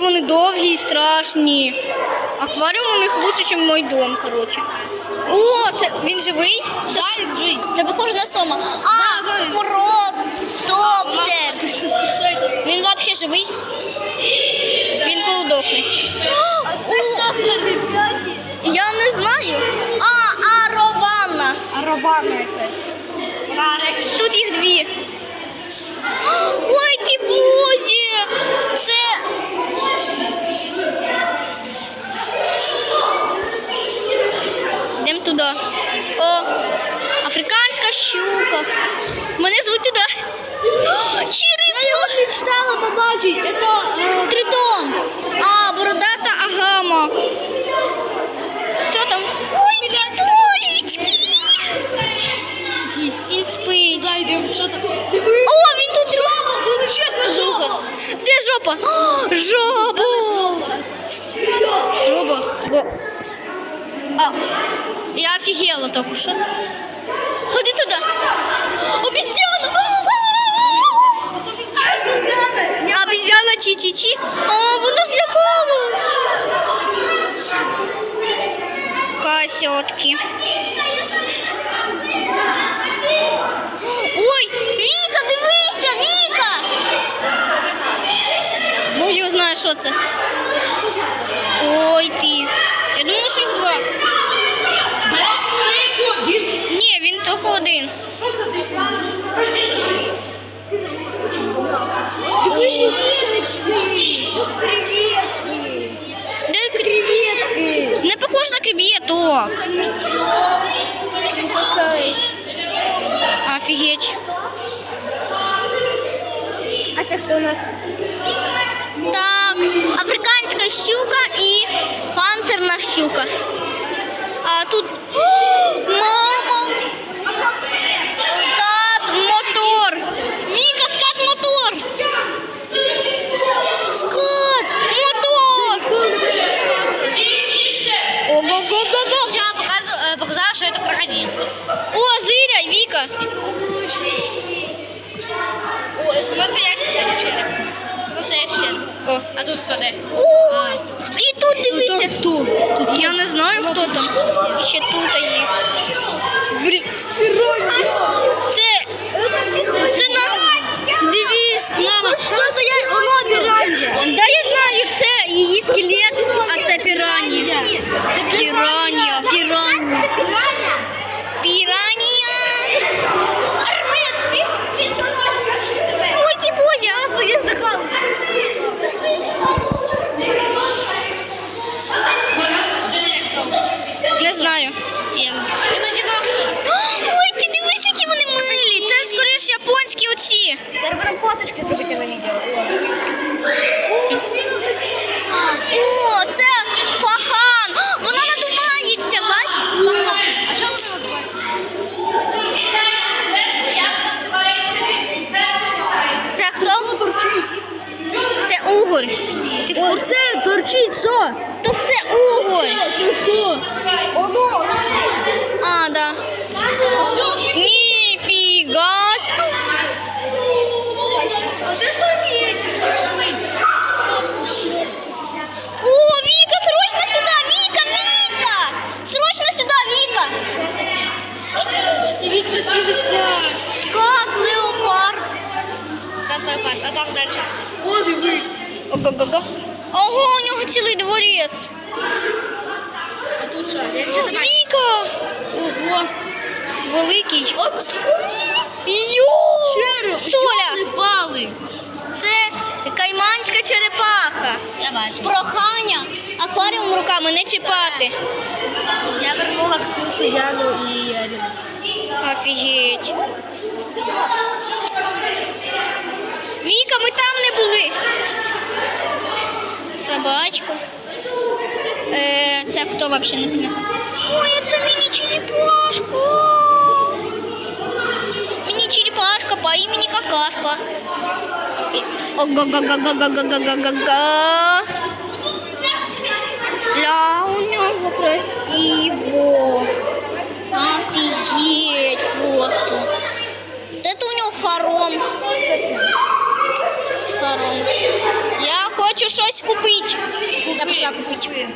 вони довгі і страшні. Акваріум у них лучше, ніж мій дом, коротше. О, це він живий? Це, це похоже на сома. А, породоптер. Він взагалі живий? Він полудохлий. Я не знаю. А, арована. Аравана якась. Тут їх дві. Ой, ти бузі! Це. Йдемо туди. О, африканська щука. Мене звуть туди. Черепа! Я мечтала побачити. Это е, Тритон. А, бородата агама. Що там? Ой, ті! Він спить. Що там? О, він тут жопа! Величезна жопа. Де жопа? О, жопа! Жопа. А, я офігела тільки що. Косятки. Ой, Віка, дивися, Віка! Бо я знаю, що це. Ой ти. Я думала, що їх два. Ні, він тільки один. Це ж. Де креветки? Не на. Офігеть. А це хто у нас? Так, африканська щука і панцирна щука. А тут О, О. А тут хто де? І тут дивися. Хто? Я не знаю, хто там. Ще тут є. Блін. Це, це на... Дивись, мама. Воно піранья. Да, я знаю, це її скелет, а це піранія. Піранія, піранія. Піранія. Ой, ти бузя. Своє заклав. Не знаю. Він одинокий. Ой, ти дивись, які вони милі. Це скоріш японські оці. Беремо фоточки зробити на відео. О, це фахан. Вона надувається, бач? Фахан. А чому вона називається? Це хто? Це угор. Ти в курсі? Оце торчить, що? То це угор. Ти що? Оно. Там далі. О, диви. Ого-го-го. Ого, у нього цілий дворець. А тут що? Віка! Ого. Великий. От Йо! череп. Соля! пали. Це кайманська черепаха. Я бачу. Прохання акваріум руками не чіпати. Я вернула Ксюшу, Яну і. Офігеть. Віка, ми там не були. Собачка. Е, це хто взагалі не пам'ятаю? Ой, це мені черепашка. Мені черепашка по імені Какашка. Ого-го-го-го-го-го-го-го. Ля, у нього красиво. Офигеть просто. Это у него хором. Я хочу щось купити. Я купити.